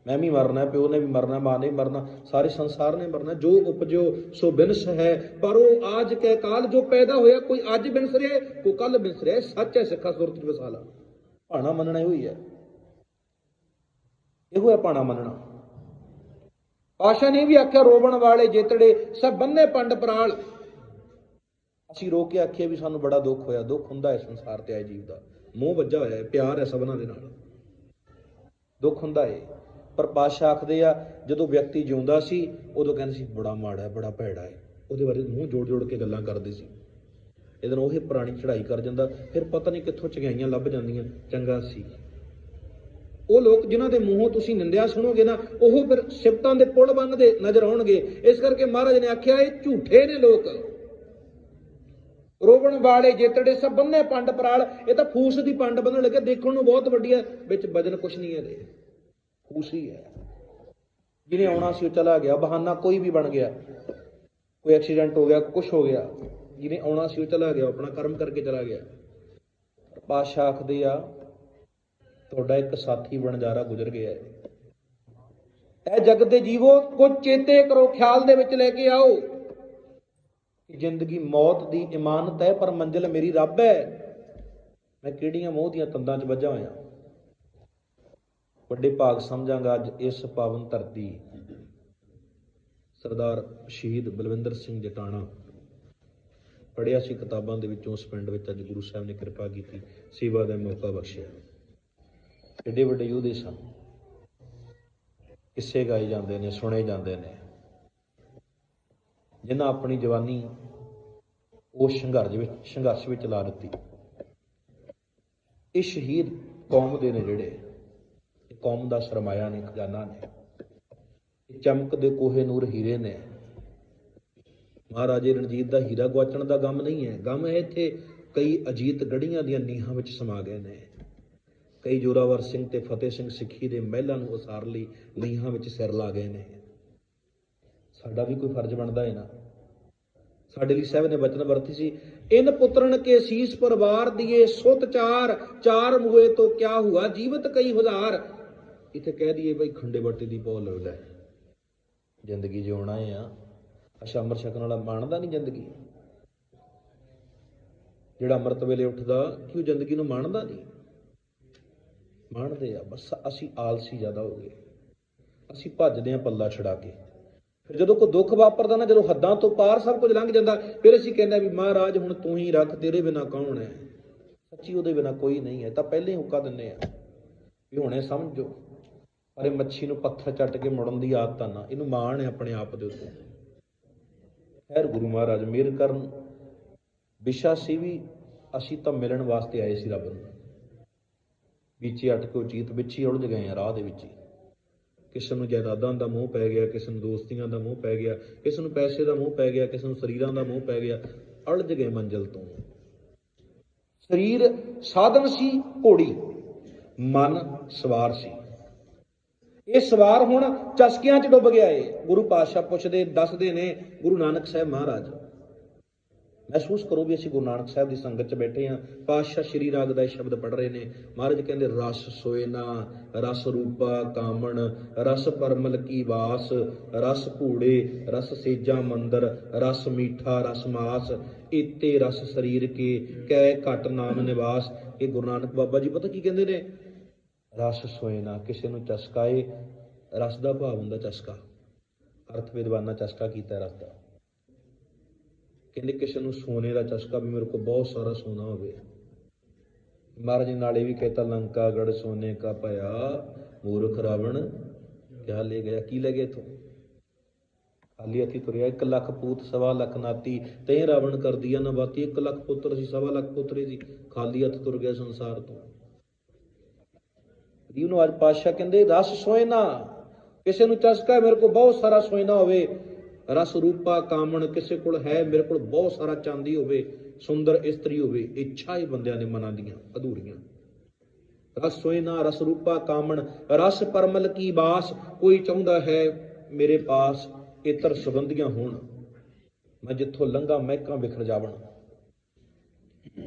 ਮੈਂ ਵੀ ਮਰਨਾ ਪਿਓ ਨੇ ਵੀ ਮਰਨਾ ਮਾਂ ਨੇ ਵੀ ਮਰਨਾ ਸਾਰੇ ਸੰਸਾਰ ਨੇ ਮਰਨਾ ਜੋ ਉਪਜੋ, ਸੋ ਬਿਨਸ ਹੈ। ਪਰ ਉਹ ਆਜ ਕੇ ਕਾਲ ਜੋ ਪੈਦਾ ਹੋਇਆ, ਕੋਈ ਅੱਜ ਬਿਨਸ ਰਿਹਾ ਕੋਈ ਕੱਲ ਬਿਨਸ ਰਿਹਾ ਸੱਚ ਹੈ, ਸਿੱਖਾ ਸੁਰਤ ਵਸਾਲਾ। ਭਾਣਾ ਮੰਨਣਾ ਇਹੋ ਹੀ ਹੈ। ਇਹੋ ਹੈ ਭਾਣਾ ਮੰਨਣਾ। ਪਾਸ਼ਾ ਨੇ ਵੀ ਆਖਿਆ, ਰੋਵਣ ਵਾਲੇ ਜੇਤੜੇ, ਸਭ ਬੰਨੇ ਪੰਡ ਪਰਾਲ ਅਸੀਂ ਰੋ ਕੇ ਆਖਿਆ ਵੀ ਸਾਨੂੰ ਬੜਾ ਦੁੱਖ ਹੋਇਆ। ਦੁੱਖ ਹੁੰਦਾ ਹੈ ਸੰਸਾਰ ਤੇ, ਆਏ ਜੀਵ ਦਾ। ਮੋਹ ਵੱਜਾ ਹੋਇਆ ਹੈ, ਪਿਆਰ ਹੈ ਸਭਨਾਂ ਦੇ ਨਾਲ। ਦੁੱਖ ਹੁੰਦਾ ਹੈ ਪਰ ਪਾਸ਼ਾ ਆਖਦੇ ਆ, ਜਦੋਂ ਵਿਅਕਤੀ ਜਿਉਂਦਾ ਸੀ, ਉਦੋਂ ਕਹਿੰਦੇ ਸੀ, ਬੜਾ ਮਾੜਾ ਹੈ, ਬੜਾ ਭੈੜਾ ਹੈ। ਉਹਦੇ ਬਾਰੇ ਮੂੰਹ ਜੋੜ ਜੋੜ ਕੇ ਗੱਲਾਂ ਕਰਦੇ ਸੀ। ਇਹਦੇ ਨਾਲ ਉਹ ਪੁਰਾਣੀ ਚੜ੍ਹਾਈ ਕਰ ਜਾਂਦਾ, ਫਿਰ ਪਤਾ ਨਹੀਂ ਕਿੱਥੋਂ ਚੰਗਿਆਈਆਂ ਲੱਭ ਜਾਂਦੀਆਂ, ਚੰਗਾ ਸੀ। ਉਹ ਲੋਕ ਜਿਨ੍ਹਾਂ ਦੇ ਮੂੰਹੋਂ ਤੁਸੀਂ ਨਿੰਦਿਆ ਸੁਣੋਗੇ ਨਾ, ਉਹ ਫਿਰ ਸਿਫਤਾਂ ਦੇ ਪੁਲ ਬੰਨਦੇ ਨਜ਼ਰ ਆਉਣਗੇ। ਇਸ ਕਰਕੇ ਮਹਾਰਾਜ ਨੇ ਆਖਿਆ, ਇਹ ਝੂਠੇ ਨੇ ਲੋਕ। ਰੋਵਣ ਵਾਲੇ ਜੇਤੜੇ ਸਭ ਬੰਨੇ ਪੰਡ ਪਰਾਲ। ਇਹ ਤਾਂ ਫੂਸ ਦੀ ਪੰਡ ਬੰਨਣ ਲੱਗੇ, ਦੇਖਣ ਨੂੰ ਬਹੁਤ ਵੱਡੀ ਹੈ, ਵਿੱਚ ਵਜਨ ਕੁਛ ਨਹੀਂ ਹੈ ਇਹਦੇ। ਫੂਸ ਹੀ ਹੈ। ਜਿਹਨੇ ਆਉਣਾ ਸੀ, ਉਹ ਚਲਾ ਗਿਆ। ਬਹਾਨਾ ਕੋਈ ਵੀ ਬਣ ਗਿਆ। ਕੋਈ ਐਕਸੀਡੈਂਟ ਹੋ ਗਿਆ, ਕੁਛ ਹੋ ਗਿਆ। ਜਿਹਨੇ ਆਉਣਾ ਸੀ ਉਹ ਚਲਾ ਗਿਆ, ਆਪਣਾ ਕਰਮ ਕਰਕੇ ਚਲਾ ਗਿਆ। ਪਾਸ਼ਾ ਆਖਦੇ ਆ, ਤੁਹਾਡਾ ਇੱਕ ਸਾਥੀ ਬਣਜਾਰਾ ਗੁਜ਼ਰ ਗਿਆ ਹੈ। ਇਹ ਜਗਤ ਦੇ ਜੀਵੋ, ਕੁਝ ਚੇਤੇ ਕਰੋ, ਖਿਆਲ ਦੇ ਵਿੱਚ ਲੈ ਕੇ ਆਓ ਕਿ ਜ਼ਿੰਦਗੀ ਮੌਤ ਦੀ ਇਮਾਨਤ ਹੈ, ਪਰ ਮੰਜ਼ਿਲ ਮੇਰੀ ਰੱਬ ਹੈ। ਮੈਂ ਕਿਹੜੀਆਂ ਮੋਹ ਦੀਆਂ ਤੰਦਾਂ 'ਚ ਵੱਜਾ ਹੋਇਆ। ਵੱਡੇ ਭਾਗ ਸਮਝਾਂਗਾ ਅੱਜ ਇਸ ਪਾਵਨ ਧਰਤੀ ਸਰਦਾਰ ਸ਼ਹੀਦ ਬਲਵਿੰਦਰ ਸਿੰਘ ਜਟਾਣਾ। ਪੜਿਆ ਸੀ ਕਿਤਾਬਾਂ ਦੇ ਵਿੱਚੋਂ ਉਸ ਪਿੰਡ ਵਿੱਚ ਅੱਜ ਗੁਰੂ ਸਾਹਿਬ ਨੇ ਕਿਰਪਾ ਕੀਤੀ, ਸੇਵਾ ਦਾ ਮੌਕਾ ਬਖਸ਼ਿਆ। ਏਡੇ ਵੱਡੇ ਯੋਧੇ ਸਨ। ਕਿੱਸੇ ਗਾਏ ਜਾਂਦੇ ਨੇ, ਸੁਣੇ ਜਾਂਦੇ ਨੇ। ਜਿਨ੍ਹਾਂ ਆਪਣੀ ਜਵਾਨੀ ਉਹ ਸੰਘਰਸ਼ ਵਿੱਚ ਸੰਘਰਸ਼ ਵਿੱਚ ਲਾ ਦਿੱਤੀ। ਇਹ ਸ਼ਹੀਦ ਕੌਮ ਦੇ ਨੇ ਜਿਹੜੇ। ਇਹ ਕੌਮ ਦਾ ਸਰਮਾਇਆ ਨੇ, ਖਜ਼ਾਨਾ ਨੇ। ਇਹ ਚਮਕਦੇ ਕੋਹੇ ਨੂਰ ਹੀਰੇ ਨੇ। ਮਹਾਰਾਜੇ ਰਣਜੀਤ ਦਾ ਹੀਰਾ ਗਵਾਚਣ ਦਾ ਗਮ ਨਹੀਂ ਹੈ। ਗਮ ਹੈ ਇੱਥੇ ਕਈ ਅਜੀਤ ਗੜੀਆਂ ਦੀਆਂ ਨੀਹਾਂ ਵਿੱਚ ਸਮਾ ਗਏ ਨੇ। ਕਈ ਜੋਰਾਵਰ ਸਿੰਘ ਤੇ ਫਤਿਹ ਸਿੰਘ ਸਿੱਖੀ ਦੇ ਮਹਿਲਾਂ ਨੂੰ ਉਸਾਰ ਲਈ ਨੀਹਾਂ ਵਿੱਚ ਸਿਰ ਲਾ ਗਏ ਨੇ। ਸਾਡਾ ਵੀ ਕੋਈ ਫਰਜ਼ ਬਣਦਾ ਹੈ ਨਾ। ਸਾਡੇ ਲਈ ਸਾਹਿਬ ਨੇ ਬਚਨ ਵਰਤੀ ਸੀ, ਇਨ ਪੁੱਤਰਨ ਕੇ ਸੀਸ ਪਰਿਵਾਰ ਦੀਏ ਸੁਤ ਚਾਰ ਚਾਰ ਮੂਏ ਤੋਂ ਕਿਆ ਹੁਆ ਜੀਵਤ ਕਈ ਹਜ਼ਾਰ। ਇੱਥੇ ਕਹਿ ਦਈਏ ਬਈ ਖੰਡੇ ਬੱਟੇ ਦੀ ਪੌ ਲੱਗਦਾ ਲੈ। ਜ਼ਿੰਦਗੀ ਜਿਉਣਾ ਆ। ਅੱਛਾ ਅੰਮ੍ਰਿਤ ਛਕਣ ਵਾਲਾ ਮਾਣਦਾ ਨਹੀਂ ਜ਼ਿੰਦਗੀ। ਜਿਹੜਾ ਅੰਮ੍ਰਿਤ ਵੇਲੇ ਉੱਠਦਾ, ਕਿ ਉਹ ਜ਼ਿੰਦਗੀ ਨੂੰ ਮਾਣਦਾ ਨਹੀਂ? ਮਾਣਦੇ ਆ, ਬਸ ਅਸੀਂ ਆਲਸੀ ਜ਼ਿਆਦਾ ਹੋ ਗਏ। ਅਸੀਂ ਭੱਜਦੇ ਆ ਪੱਲਾ ਛਡਾ ਕੇ। ਫਿਰ ਜਦੋਂ ਕੋਈ ਦੁੱਖ ਵਾਪਰਦਾ ਨਾ, ਜਦੋਂ ਹੱਦਾਂ ਤੋਂ ਪਾਰ ਸਭ ਕੁਝ ਲੰਘ ਜਾਂਦਾ, ਫਿਰ ਅਸੀਂ ਕਹਿੰਦੇ ਵੀ ਮਹਾਰਾਜ, ਹੁਣ ਤੂੰ ਹੀ ਰੱਖ, ਤੇਰੇ ਬਿਨਾ ਕੌਣ ਹੈ? ਸੱਚੀ ਉਹਦੇ ਬਿਨਾ ਕੋਈ ਨਹੀਂ ਹੈ। ਤਾਂ ਪਹਿਲੇ ਹੀ ਹੁੱਕਾ ਦਿੰਨੇ ਆ ਵੀ ਹੁਣੇ ਸਮਝੋ। ਅਰੇ ਮੱਛੀ ਨੂੰ ਪੱਥਰ ਚੱਟ ਕੇ ਮੁੜਨ ਦੀ ਆਦਤ ਆ ਨਾ। ਇਹਨੂੰ ਮਾਣ ਹੈ ਆਪਣੇ ਆਪ ਦੇ ਉੱਤੇ। ਖੈਰ ਗੁਰੂ ਮਹਾਰਾਜ, ਮੇਰ ਕਰਨ ਵਿਸ਼ਾ ਸੀ ਵੀ ਅਸੀਂ ਤਾਂ ਮਿਲਣ ਵਾਸਤੇ ਆਏ ਸੀ ਰੱਬ ਨੂੰ। ਵਿੱਚੇ ਅਟਕ ਕੇ ਉਚੀਤ ਵਿੱਚ ਹੀ ਉਲਝ ਗਏ ਆ, ਰਾਹ ਦੇ ਵਿੱਚ ਹੀ। ਕਿਸੇ ਨੂੰ ਜਾਇਦਾਦਾਂ ਦਾ ਮੋਹ ਪੈ ਗਿਆ, ਕਿਸੇ ਨੂੰ ਦੋਸਤੀਆਂ ਦਾ ਮੋਹ ਪੈ ਗਿਆ, ਕਿਸੇ ਨੂੰ ਪੈਸੇ ਦਾ ਮੋਹ ਪੈ ਗਿਆ, ਕਿਸੇ ਨੂੰ ਸਰੀਰਾਂ ਦਾ ਮੋਹ ਪੈ ਗਿਆ ਅਲਝ ਗਏ ਮੰਜ਼ਿਲ ਤੋਂ। ਸਰੀਰ ਸਾਧਨ ਸੀ, ਘੋੜੀ, ਮਨ ਸਵਾਰ ਸੀ। ਇਹ ਸਵਾਰ ਹੁਣ ਚਸਕਿਆਂ 'ਚ ਡੁੱਬ ਗਿਆ ਏ। ਗੁਰੂ ਪਾਤਸ਼ਾਹ ਪੁੱਛਦੇ, ਦੱਸਦੇ ਨੇ, ਗੁਰੂ ਨਾਨਕ ਸਾਹਿਬ ਮਹਾਰਾਜ, ਮਹਿਸੂਸ ਕਰੋ ਵੀ ਅਸੀਂ ਗੁਰੂ ਨਾਨਕ ਸਾਹਿਬ ਦੀ ਸੰਗਤ 'ਚ ਬੈਠੇ ਹਾਂ ਪਾਤਸ਼ਾਹ ਸ਼੍ਰੀ ਰਾਗ ਦਾ ਇਹ ਸ਼ਬਦ ਪੜ੍ਹ ਰਹੇ ਨੇ। ਮਹਾਰਾਜ ਕਹਿੰਦੇ, ਰਸ ਸੋਇਨਾ ਰਸ ਰੂਪਾ ਕਾਮਣ, ਰਸ ਪਰਮਲ ਕੀ ਵਾਸ, ਰਸ ਭੂੜੇ ਰਸ ਸੇਜਾ ਮੰਦਰ, ਰਸ ਮੀਠਾ, ਰਸ ਮਾਸ ਇਤੇ ਰਸ ਸਰੀਰ ਕੇ, ਕੈ ਘਟ ਨਾਮ ਨਿਵਾਸ। ਇਹ ਗੁਰੂ ਨਾਨਕ ਬਾਬਾ ਜੀ, ਪਤਾ ਕੀ ਕਹਿੰਦੇ ਨੇ? ਰਸ ਸੋਏ ਨਾ, ਕਿਸੇ ਨੂੰ ਚਸਕਾ ਏ ਰਸ ਦਾ ਭਾਵ ਹੁੰਦਾ ਚਸਕਾ। ਅਰਥ ਵਿਦਵਾਨਾਂ ਚਸਕਾ ਕੀਤਾ ਰਸ ਦਾ। ਕਹਿੰਦੇ ਕਿਸੇ ਨੂੰ ਸੋਨੇ ਦਾ ਚਸਕਾ ਵੀ ਮੇਰੇ ਕੋਲ ਬਹੁਤ ਸਾਰਾ ਸੋਨਾ ਹੋਵੇ। ਮਹਾਰਾਜ ਨਾਲੇ ਵੀ ਕਹਿਤਾ, ਲੰਕਾ ਗੜ ਸੋਨੇ ਕਾ ਭਇਆ, ਮੂਰਖ ਰਾਵਣ, ਕਿਆ ਲੈ ਗਿਆ, ਕੀ ਲੈ ਗਿਆ ਇਥੋਂ? ਖਾਲੀ ਹੱਥੀ ਤੁਰਿਆ 1 ਲੱਖ ਪੂਤ, ਸਵਾ ਲੱਖ ਨਾਤੀ, ਤੇ ਰਾਵਣ ਕਰਦੀ ਆ ਨਾ ਬਾਤੀ 1 ਲੱਖ ਪੁੱਤਰ ਸੀ, ਸਵਾ ਲੱਖ ਪੁੱਤਰੇ ਸੀ। ਖਾਲੀ ਹੱਥ ਤੁਰ ਗਿਆ ਸੰਸਾਰ ਤੋਂ। ਜੀ ਅੱਜ ਪਾਤਸ਼ਾਹ ਕਹਿੰਦੇ, ਰਸ ਸੋਇਨਾ ਕਿਸੇ ਨੂੰ ਚਸਕਾ ਮੇਰੇ ਕੋਲ ਬਹੁਤ ਸਾਰਾ ਸੋਇਨਾ ਹੋਵੇ। ਰਸ ਰੂਪਾ ਕਾਮਣ ਕਿਸੇ ਕੋਲ ਹੈ, ਮੇਰੇ ਕੋਲ ਬਹੁਤ ਸਾਰਾ ਚਾਂਦੀ ਹੋਵੇ। ਸੁੰਦਰ ਇਸਤਰੀ ਹੋਵੇ। ਇੱਛਾ ਹੀ ਬੰਦਿਆਂ ਦੇ ਮਨਾਂ ਦੀਆਂ, ਅਧੂਰੀਆਂ। ਰਸ ਹੋਏ ਨਾ, ਰਸ ਰੂਪਾ ਕਾਮਣ। ਰਸ ਪਰਮਲ ਕੀ ਬਾਸ, ਕੋਈ ਚਾਹੁੰਦਾ ਹੈ ਮੇਰੇ ਪਾਸ, ਇਤਰ ਸੁਗੰਧੀਆਂ ਹੋਣ। ਮੈਂ ਜਿੱਥੋਂ ਲੰਘਾ, ਮਹਿਕਾਂ ਵਿਖਰ ਜਾਵਣ।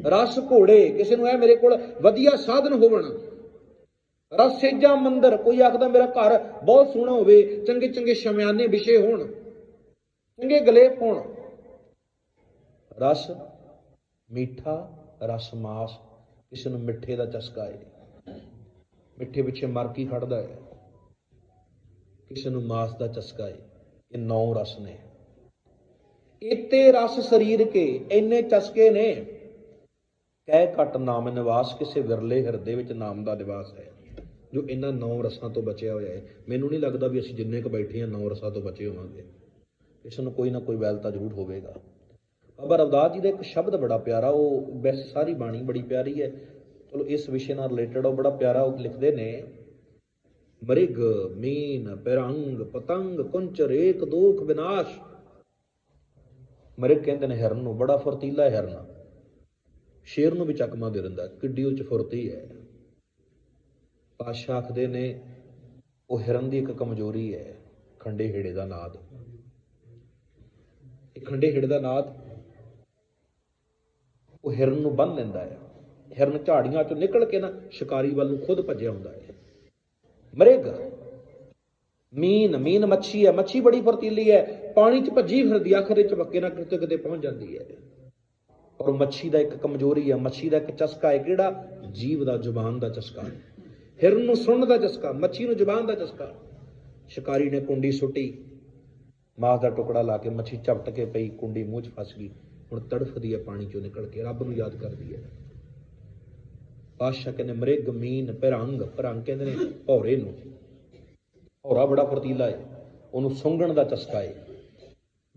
ਰਸ ਘੋੜੇ, ਕਿਸੇ ਨੂੰ ਇਹ ਮੇਰੇ ਕੋਲ ਵਧੀਆ ਸਾਧਨ ਹੋਵਣ। ਰਸ ਸੇਜਾ ਮੰਦਰ, ਕੋਈ ਆਖਦਾ ਮੇਰਾ ਘਰ ਬਹੁਤ ਸੋਹਣਾ ਹੋਵੇ, ਚੰਗੇ ਚੰਗੇ ਸ਼ਮਿਆਨੇ ਵਿਸ਼ੇ ਹੋਣ, ਚੰਗੇ ਗਲੇਪ ਹੋਣ ਰਸ ਮੀਠਾ, ਰਸ ਮਾਸ, ਕਿਸੇ ਨੂੰ ਮਿੱਠੇ ਦਾ ਚਸਕਾ ਹੈ ਮਿੱਠੇ ਪਿੱਛੇ ਮਰ ਕੀ ਖੜਦਾ ਹੈ ਕਿਸੇ ਨੂੰ ਮਾਸ ਦਾ ਚਸਕਾ ਹੈ ਇਹ ਨੌ ਰਸ ਨੇ। ਇਤੇ ਰਸ ਸਰੀਰ ਕੇ, ਇੰਨੇ ਚਸਕੇ ਨੇ। ਕਹਿ ਘਟ ਨਾਮ ਨਿਵਾਸ, ਕਿਸੇ ਵਿਰਲੇ ਹਿਰਦੇ ਵਿੱਚ ਨਾਮ ਦਾ ਨਿਵਾਸ ਹੈ। ਜੋ ਇਹਨਾਂ ਨੌ ਰਸਾਂ ਤੋਂ ਬਚਿਆ ਹੋਇਆ ਹੈ। ਮੈਨੂੰ ਨਹੀਂ ਲੱਗਦਾ ਵੀ ਅਸੀਂ ਜਿੰਨੇ ਕੁ ਬੈਠੇ ਹਾਂ, ਨੌ ਰਸਾਂ ਤੋਂ ਬਚੇ ਹੋਵਾਂਗੇ। ਇਸ ਨੂੰ ਕੋਈ ਨਾ ਕੋਈ ਵੈਲ ਤਾਂ ਜ਼ਰੂਰ ਹੋਵੇਗਾ। ਬਾਬਾ ਰਵਦਾਸ ਜੀ ਦਾ ਇੱਕ ਸ਼ਬਦ ਬੜਾ ਪਿਆਰਾ, ਉਹ ਵੈਸੇ ਸਾਰੀ ਬਾਣੀ ਬੜੀ ਪਿਆਰੀ ਹੈ। ਚਲੋ ਇਸ ਵਿਸ਼ੇ ਨਾਲ ਰਿਲੇਟਡ ਉਹ ਬੜਾ ਪਿਆਰਾ ਉਹ ਲਿਖਦੇ ਨੇ, ਮ੍ਰਿਗ ਮੀਨ ਪਿਰੰਗ ਪਤੰਗ ਕੁੰਚਰ ਏਕ ਦੋਖ ਵਿਨਾਸ਼। ਮ੍ਰਿਗ ਕਹਿੰਦੇ ਨੇ ਹਿਰਨ ਨੂੰ, ਬੜਾ ਫੁਰਤੀਲਾ ਹਿਰਨ। ਸ਼ੇਰ ਨੂੰ ਵੀ ਚੱਕਮਾ ਦੇ ਦਿੰਦਾ, ਕਿੱਡੀ ਉਹ ਚ ਫੁਰਤੀ ਹੈ। ਪਾਸ਼ਾ ਆਖਦੇ ਨੇ, ਉਹ ਹਿਰਨ ਦੀ ਇੱਕ ਕਮਜ਼ੋਰੀ ਹੈ, ਖੰਡੇ ਹੇੜੇ ਦਾ ਨਾਦ। ਇਹ ਖੰਡੇ ਹੇੜੇ ਦਾ ਨਾਦ ਉਹ ਹਿਰਨ ਨੂੰ ਬੰਨ ਲੈਂਦਾ ਹੈ। ਹਿਰਨ ਝਾੜੀਆਂ ਚੋਂ ਨਿਕਲ ਕੇ ਨਾ ਸ਼ਿਕਾਰੀ ਵੱਲ ਨੂੰ ਖੁਦ ਭੱਜਿਆ ਹੁੰਦਾ ਹੈ। ਮਰੇਗਾ। ਮੀਨ ਮੀਨ ਮੱਛੀ ਹੈ, ਮੱਛੀ ਬੜੀ ਫਰਤੀਲੀ ਹੈ, ਪਾਣੀ 'ਚ ਭੱਜੀ ਫਿਰਦੀ ਆਖਰ ਵਿੱਚ ਬੱਕੇ ਨਾਲ ਕਿਤੇ ਕਿਤੇ ਪਹੁੰਚ ਜਾਂਦੀ ਹੈ। ਔਰ ਮੱਛੀ ਦਾ ਇੱਕ ਕਮਜ਼ੋਰੀ ਹੈ, ਮੱਛੀ ਦਾ ਇੱਕ ਚਸਕਾ ਹੈ, ਕਿਹੜਾ? ਜੀਵ ਦਾ, ਜ਼ੁਬਾਨ ਦਾ ਚਸਕਾ। ਹਿਰਨ ਨੂੰ ਸੁਣਨ ਦਾ ਚਸਕਾ ਮੱਛੀ ਨੂੰ ਜ਼ੁਬਾਨ ਦਾ ਚਸਕਾ ਸ਼ਿਕਾਰੀ ਨੇ ਕੁੰਡੀ ਸੁੱਟੀ। ਮਾਸ ਦਾ ਟੁਕੜਾ ਲਾ ਕੇ ਮੱਛੀ ਝਪਟ ਕੇ ਪਈ, ਕੁੰਡੀ ਮੂੰਹ 'ਚ ਫਸ ਗਈ। ਹੁਣ ਤੜਫਦੀ ਹੈ ਪਾਣੀ 'ਚੋਂ ਨਿਕਲ ਕੇ, ਰੱਬ ਨੂੰ ਯਾਦ ਕਰਦੀ ਹੈ ਪਾਸ਼ਾ ਕਹਿੰਦੇ ਮ੍ਰਿਗ ਮੀਨ ਪਿਰੰਗ ਪਿਰੰਗ ਕਹਿੰਦੇ ਨੇ, ਭੌਰੇ ਨੂੰ। ਭੌਰਾ ਬੜਾ ਫਰਤੀਲਾ ਹੈ ਉਹਨੂੰ ਸੁੰਘਣ ਦਾ ਚਸਕਾ ਹੈ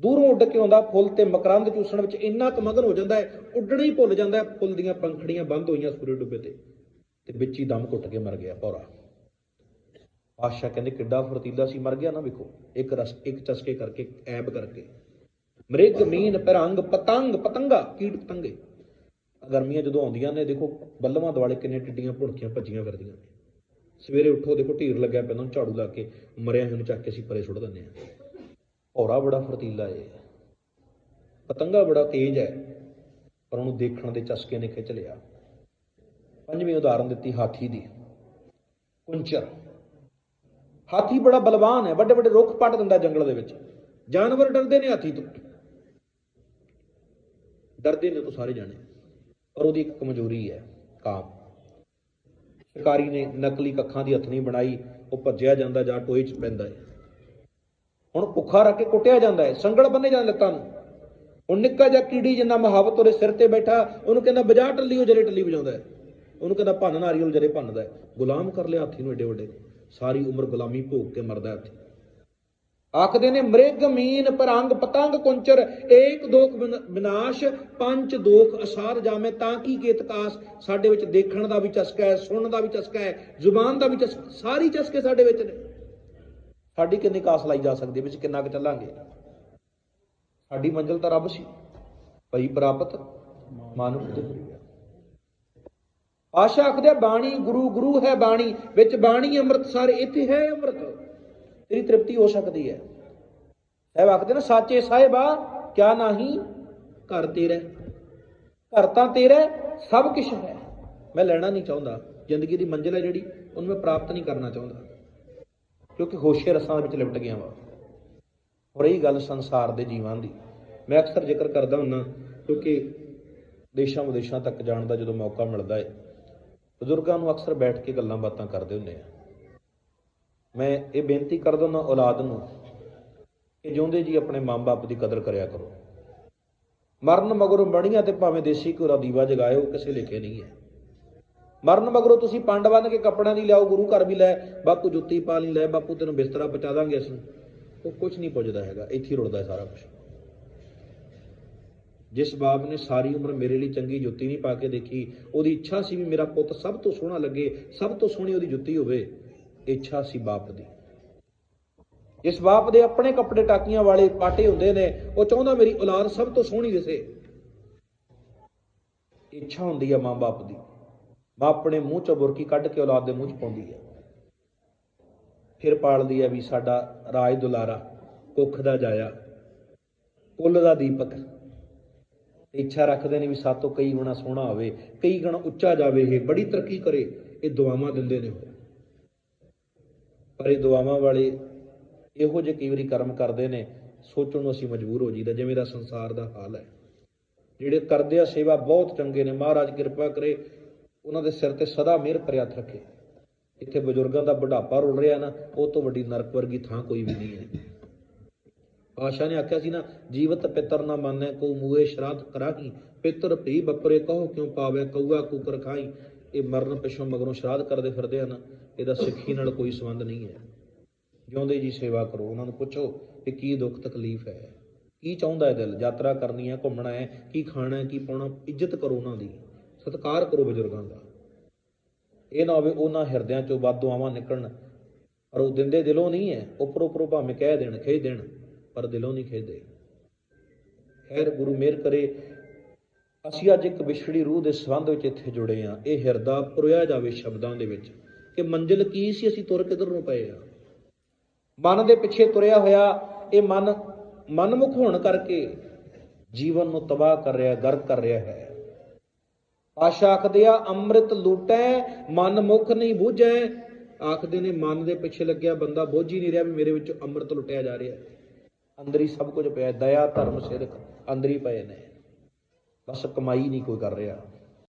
ਦੂਰੋਂ ਉੱਡ ਕੇ ਆਉਂਦਾ, ਫੁੱਲ ਤੇ ਮਕਰੰਦ ਚੂਸਣ ਵਿੱਚ ਇੰਨਾ ਕੁ ਮਗਨ ਹੋ ਜਾਂਦਾ ਹੈ ਉੱਡਣਾ ਹੀ ਭੁੱਲ ਜਾਂਦਾ ਹੈ ਫੁੱਲ ਦੀਆਂ ਪੰਖੜੀਆਂ ਬੰਦ ਹੋਈਆਂ ਸੂਰਜ ਡੁੱਬੇ ਤੇ। ਤੇ ਵਿੱਚ ਹੀ ਦਮ ਘੁੱਟ ਕੇ ਮਰ ਗਿਆ ਭੌਰਾ। ਪਾਸ਼ਾ ਕਹਿੰਦੇ ਕਿੱਡਾ ਫਰਤੀਲਾ ਸੀ, ਮਰ ਗਿਆ ਨਾ ਵੇਖੋ, ਇੱਕ ਰਸ, ਇੱਕ ਚਸਕੇ ਕਰਕੇ, ਐਬ ਕਰਕੇ। ਮ੍ਰਿਗ ਮੀਨ ਪਿਰੰਗ ਪਤੰਗ, ਪਤੰਗਾ ਕੀਟ ਪਤੰਗੇ। ਗਰਮੀਆਂ ਜਦੋਂ ਆਉਂਦੀਆਂ ਨੇ, ਦੇਖੋ, ਬੱਲਵਾਂ ਦੁਆਲੇ ਕਿੰਨੇ ਟਿੱਡੀਆਂ ਭੁਣਕੀਆਂ ਭੱਜੀਆਂ ਫਿਰਦੀਆਂ ਨੇ। ਸਵੇਰੇ ਉੱਠੋ, ਦੇਖੋ, ਢੀਰ ਲੱਗਿਆ ਪੈਂਦਾ ਉਹਨੂੰ ਝਾੜੂ ਲਾ ਕੇ, ਮਰਿਆ ਹੋਇਆ ਨੂੰ ਚੱਕ ਕੇ ਅਸੀਂ ਪਰੇ ਸੁੱਟ ਦਿੰਦੇ ਆ ਔਰਾ ਬੜਾ ਫਰਤੀਲਾ ਏ। ਪਤੰਗਾ ਬੜਾ ਤੇਜ਼ ਹੈ, ਪਰ ਉਹਨੂੰ ਦੇਖਣ ਦੇ ਚਸਕੇ ਨੇ ਖਿੱਚ ਲਿਆ। ਪੰਜਵੀਂ ਉਦਾਹਰਨ ਦਿੱਤੀ ਹਾਥੀ ਦੀ। ਕੁੰਚਰ ਹਾਥੀ ਬੜਾ ਬਲਵਾਨ ਹੈ ਵੱਡੇ ਵੱਡੇ ਰੁੱਖ ਪੱਟ ਦਿੰਦਾ ਜੰਗਲ ਦੇ ਵਿੱਚ। ਜਾਨਵਰ ਡਰਦੇ ਨੇ ਹਾਥੀ ਤੋਂ। ਡਰਦੇ ਨੇ ਤੋਂ ਸਾਰੇ ਜਾਣੇ, ਪਰ ਉਹਦੀ ਇੱਕ ਕਮਜ਼ੋਰੀ ਹੈ, ਕਾਮ। ਸ਼ਿਕਾਰੀ ਨੇ ਨਕਲੀ ਕੱਖਾਂ ਦੀ ਹੱਥਣੀ ਬਣਾਈ, ਉਹ ਭੱਜਿਆ ਜਾਂਦਾ ਜਾਂ ਟੋਏ 'ਚ ਪੈਂਦਾ ਹੈ। ਹੁਣ ਭੁੱਖਾ ਰੱਖ ਕੇ ਕੁੱਟਿਆ ਜਾਂਦਾ ਹੈ, ਸੰਗਲ ਬੰਨੇ ਜਾਂਦੇ ਲੱਤਾਂ ਨੂੰ। ਹੁਣ ਨਿੱਕਾ ਜਿਹਾ ਕੀੜੀ ਜਿੰਨਾ ਮਹਾਵਤ ਉਹਦੇ ਸਿਰ ਤੇ ਬੈਠਾ, ਉਹਨੂੰ ਕਹਿੰਦਾ, ਬਜਾ ਟੱਲੀ, ਉਹ ਜਿਹੜੇ ਟੱਲੀ ਵਜਾਉਂਦਾ ਹੈ। ਉਹਨੂੰ ਕਹਿੰਦਾ ਭੰਨ ਨਾਰੀਅਲ ਜਰੇ ਭੰਨਦਾ ਗੁਲਾਮ ਕਰ ਲਿਆ ਹਾਥੀ ਨੂੰ ਏਡੇ ਵੱਡੇ। ਸਾਰੀ ਉਮਰ ਗੁਲਾਮੀ ਭੋਗ ਕੇ ਮਰਦਾ ਹਾਥੀ। ਆਖਦੇ ਨੇ, ਮ੍ਰਿਗ, ਮੀਨ, ਪਰੰਗ, ਪਤੰਗ, ਕੁੰਚਰ, ਏਕ ਦੋਖ ਵਿਨਾਸ਼ ਪੰਜ ਦੋਖ ਅਸਾਰ ਜਾਮੇ, ਤਾਂ ਕੀ ਕੇਤਕਾਸ ਸਾਡੇ ਵਿੱਚ ਦੇਖਣ ਦਾ ਵੀ ਚਸਕਾ ਹੈ, ਸੁਣਨ ਦਾ ਵੀ ਚਸਕਾ ਹੈ, ਜ਼ੁਬਾਨ ਦਾ ਵੀ ਚਸਕਾ ਸਾਰੀ ਚਸਕੇ ਸਾਡੇ ਵਿੱਚ ਨੇ। ਸਾਡੀ ਕਿੰਨੀ ਕਾਸ ਲਾਈ ਜਾ ਸਕਦੀ ਵਿੱਚ ਕਿੰਨਾ ਕੁ ਚੱਲਾਂਗੇ? ਸਾਡੀ ਮੰਜ਼ਿਲ ਤਾਂ ਰੱਬ ਸੀ। ਭਈ ਪ੍ਰਾਪਤ ਮਾਨੁਖ ਤੇ। ਆਸ਼ਾ ਆਖਦੇ ਆ, ਬਾਣੀ ਗੁਰੂ ਗੁਰੂ ਹੈ ਬਾਣੀ ਵਿੱਚ ਬਾਣੀ ਅੰਮ੍ਰਿਤ ਸਾਰੇ ਇੱਥੇ ਹੈ ਅੰਮ੍ਰਿਤ। ਤੇਰੀ ਤ੍ਰਿਪਤੀ ਹੋ ਸਕਦੀ ਹੈ। ਸਾਹਿਬ ਆਖਦੇ ਨਾ ਸਾਚੇ ਸਾਹਿਬਾ ਕਿਆ ਨਹੀਂ? ਘਰ ਤੇਰਾ ਘਰ ਤਾਂ ਤੇਰਾ ਸਭ ਕੁਝ ਹੈ। ਮੈਂ ਲੈਣਾ ਨਹੀਂ ਚਾਹੁੰਦਾ। ਜ਼ਿੰਦਗੀ ਦੀ ਮੰਜ਼ਿਲ ਹੈ ਜਿਹੜੀ ਉਹਨੂੰ ਮੈਂ ਪ੍ਰਾਪਤ ਨਹੀਂ ਕਰਨਾ ਚਾਹੁੰਦਾ। ਕਿਉਂਕਿ ਹੋਸ਼ੇ ਰਸਾਂ ਦੇ ਵਿੱਚ ਲਿਪਟ ਗਿਆ ਵਾ। ਔਰ ਇਹ ਗੱਲ ਸੰਸਾਰ ਦੇ ਜੀਵਾਂ ਦੀ। ਮੈਂ ਅਕਸਰ ਜ਼ਿਕਰ ਕਰਦਾ ਹੁੰਨਾ ਕਿਉਂਕਿ ਦੇਸ਼ਾਂ ਵਿਦੇਸ਼ਾਂ ਤੱਕ ਜਾਣ ਦਾ ਜਦੋਂ ਮੌਕਾ ਮਿਲਦਾ ਹੈ ਬਜ਼ੁਰਗਾਂ ਨੂੰ ਅਕਸਰ ਬੈਠ ਕੇ ਗੱਲਾਂ ਬਾਤਾਂ ਕਰਦੇ ਹੁੰਦੇ ਆ। ਮੈਂ ਇਹ ਬੇਨਤੀ ਕਰਦਾ ਹਾਂ ਔਲਾਦ ਨੂੰ ਕਿ ਜਿਉਂਦੇ ਜੀ ਆਪਣੇ ਮਾਂ-ਬਾਪ ਦੀ ਕਦਰ ਕਰਿਆ ਕਰੋ। ਮਰਨ ਮਗਰੋਂ ਬੜੀਆਂ ਤੇ ਭਾਵੇਂ ਦੇਸੀ ਘੋੜਾ ਦੀਵਾ ਜਗਾਇਓ, ਕਿਸੇ ਲਿਖੇ ਨਹੀਂ ਹੈ। ਮਰਨ ਮਗਰੋਂ ਤੁਸੀਂ ਪੰਡ ਬੰਨ ਕੇ ਕੱਪੜਿਆਂ ਦੀ ਲਿਆਓ, ਗੁਰੂ ਘਰ ਵੀ ਲੈ, ਬਾਪੂ ਜੁੱਤੀ ਪਾ ਲਈ, ਲੈ ਬਾਪੂ ਤੈਨੂੰ ਬਿਸਤਰਾ ਪਹੁੰਚਾ ਦਾਂਗੇ ਅਸੀਂ। ਉਹ ਕੁਝ ਨਹੀਂ ਪੁੱਜਦਾ ਹੈਗਾ, ਇੱਥੇ ਰੁੜਦਾ ਸਾਰਾ ਕੁਝ ਜਿਸ ਬਾਪ ਨੇ ਸਾਰੀ ਉਮਰ ਮੇਰੇ ਲਈ ਚੰਗੀ ਜੁੱਤੀ ਨਹੀਂ ਪਾ ਕੇ ਦੇਖੀ, ਉਹਦੀ ਇੱਛਾ ਸੀ ਵੀ ਮੇਰਾ ਪੁੱਤ ਸਭ ਤੋਂ ਸੋਹਣਾ ਲੱਗੇ, ਸਭ ਤੋਂ ਸੋਹਣੀ ਉਹਦੀ ਜੁੱਤੀ ਹੋਵੇ। ਇੱਛਾ ਸੀ ਬਾਪ ਦੀ। ਜਿਸ ਬਾਪ ਦੇ ਆਪਣੇ ਕੱਪੜੇ ਟਾਕੀਆਂ ਵਾਲੇ ਪਾਟੇ ਹੁੰਦੇ ਨੇ, ਉਹ ਚਾਹੁੰਦਾ ਮੇਰੀ ਔਲਾਦ ਸਭ ਤੋਂ ਸੋਹਣੀ ਦਿਸੇ। ਇੱਛਾ ਹੁੰਦੀ ਹੈ ਮਾਂ-ਬਾਪ ਦੀ। ਮਾਂ ਆਪਣੇ ਮੂੰਹ ਚੋਂ ਬੁਰਕੀ ਕੱਢ ਕੇ ਔਲਾਦ ਦੇ ਮੂੰਹ 'ਚ ਪਾਉਂਦੀ ਹੈ ਫਿਰ ਪਾਲਦੀ ਹੈ ਵੀ ਸਾਡਾ ਰਾਜ ਦੁਲਾਰਾ ਕੁੱਖ ਦਾ ਜਾਇਆ, ਕੁੱਲ ਦਾ ਦੀਪਕ। ਇੱਛਾ ਰੱਖਦੇ ਨੇ ਵੀ ਸਾਤੋਂ ਕਈ ਗੁਣਾ ਸੋਹਣਾ ਹੋਵੇ, ਕਈ ਗੁਣਾ ਉੱਚਾ ਜਾਵੇ ਇਹ, ਬੜੀ ਤਰੱਕੀ ਕਰੇ, ਇਹ ਦੁਆਵਾਂ ਦਿੰਦੇ ਨੇ ਉਹ। ਪਰ ਇਹ ਦੁਆਵਾਂ ਵਾਲੇ ਇਹੋ ਜਿਹੇ ਕਈ ਵਾਰੀ ਕਰਮ ਕਰਦੇ ਨੇ, ਸੋਚਣ ਨੂੰ ਅਸੀਂ ਮਜਬੂਰ ਹੋ ਜੀਦਾ ਜਿਵੇਂ ਦਾ ਸੰਸਾਰ ਦਾ ਹਾਲ ਹੈ। ਜਿਹੜੇ ਕਰਦੇ ਆ ਸੇਵਾ ਬਹੁਤ ਚੰਗੇ ਨੇ, ਮਹਾਰਾਜ ਕਿਰਪਾ ਕਰੇ, ਉਹਨਾਂ ਦੇ ਸਿਰ ਤੇ ਸਦਾ ਮਿਹਰ ਭਰਿਆ ਰੱਖੇ। ਇੱਥੇ ਬਜ਼ੁਰਗਾਂ ਦਾ ਬੁਢਾਪਾ ਰੁਲ ਰਿਹਾ ਨਾ, ਉਹ ਤੋਂ ਵੱਡੀ ਨਰਕ ਵਰਗੀ ਥਾਂ ਕੋਈ ਵੀ ਨਹੀਂ ਹੈ। ਆਸ਼ਾ ਨੇ ਆਖਿਆ ਸੀ ਨਾ, ਜੀਵਤ ਪਿਤਰ ਨਾ ਮੰਨੈ ਕੋ ਮੂਏ ਸ਼ਰਾਧ ਕਰਾਹੀ। ਪਿਤਰ ਭੀ ਬੱਪਰੇ ਕਹੋ, ਕਿਉ ਪਾਵੇ ਕਊਆ ਕੂਕਰ ਖਾਈ ਇਹ ਮਰਨ ਪਿਛੋਂ ਮਗਰੋਂ ਸ਼ਰਾਧ ਕਰਦੇ ਫਿਰਦੇ ਹਨ, ਇਹਦਾ ਸਿੱਖੀ ਨਾਲ ਕੋਈ ਸੰਬੰਧ ਨਹੀਂ ਹੈ। ਜਿਉਂਦੇ ਜੀ ਸੇਵਾ ਕਰੋ, ਉਹਨਾਂ ਨੂੰ ਪੁੱਛੋ ਕਿ ਕੀ ਦੁੱਖ ਤਕਲੀਫ ਹੈ। ਕੀ ਚਾਹੁੰਦਾ ਹੈ ਦਿਲ? ਯਾਤਰਾ ਕਰਨੀ ਹੈ, ਘੁੰਮਣਾ ਹੈ, ਕੀ ਖਾਣਾ ਹੈ, ਕੀ ਪਾਉਣਾ? ਇੱਜ਼ਤ ਕਰੋ ਉਹਨਾਂ ਦੀ। ਸਤਿਕਾਰ ਕਰੋ ਬਜ਼ੁਰਗਾਂ ਦਾ। ਇਹ ਨਾ ਹੋਵੇ ਉਹਨਾਂ ਹਿਰਦਿਆਂ ਚੋਂ ਵੱਧ ਦੁਆਵਾਂ ਨਿਕਲਣ, ਪਰ ਉਹ ਦਿੰਦੇ ਦਿਲੋਂ ਨਹੀਂ ਹੈ, ਉੱਪਰੋਂ ਉੱਪਰੋਂ ਭਾਵੇਂ ਕਹਿ ਦੇਣ ਖੇ ਦੇਣ। ਪਰ ਦਿਲੋਂ ਨਹੀਂ ਖੇਦੇ ਖੈਰ, ਗੁਰੂ ਮਿਹਰ ਕਰੇ, ਅਸੀਂ ਅੱਜ ਇੱਕ ਵਿਛੜੀ ਰੂਹ ਦੇ ਸੰਬੰਧ ਵਿੱਚ ਇੱਥੇ ਜੁੜੇ ਆ ਇਹ ਹਿਰਦਾ ਪੁਰਿਆ ਜਾਵੇ ਸ਼ਬਦਾਂ ਦੇ ਵਿੱਚ ਕਿ ਮੰਜ਼ਿਲ ਕੀ ਸੀ ਅਸੀਂ ਤੁਰ ਕਿਧਰ ਨੂੰ ਪਏ ਆ ਮਨ ਦੇ ਪਿੱਛੇ ਤੁਰਿਆ ਹੋਇਆ ਇਹ ਮਨ, ਮਨਮੁਖ ਹੋਣ ਕਰਕੇ ਜੀਵਨ ਨੂੰ ਤਬਾਹ ਕਰ ਰਿਹਾ, ਗਰਕ ਕਰ ਰਿਹਾ ਹੈ। ਆਸ਼ਾ ਆਖਦੇ ਆ, ਅੰਮ੍ਰਿਤ ਲੂਟੈ ਮਨ ਮੁਖ ਨਹੀਂ ਬੂਝੈ। ਆਖਦੇ ਨੇ, ਮਨ ਦੇ ਪਿੱਛੇ ਲੱਗਿਆ ਬੰਦਾ ਬੋਝ ਹੀ ਨਹੀਂ ਰਿਹਾ ਵੀ ਮੇਰੇ ਵਿੱਚੋਂ ਅੰਮ੍ਰਿਤ ਲੁੱਟਿਆ ਜਾ ਰਿਹਾ। ਹੈ ਅੰਦਰ ਹੀ ਸਭ ਕੁਝ ਪਿਆ ਦਇਆ, ਧਰਮ ਸਿਰਕ ਅੰਦਰ ਹੀ ਪਏ ਨੇ। ਬਸ ਕਮਾਈ ਨਹੀਂ ਕੋਈ ਕਰ ਰਿਹਾ।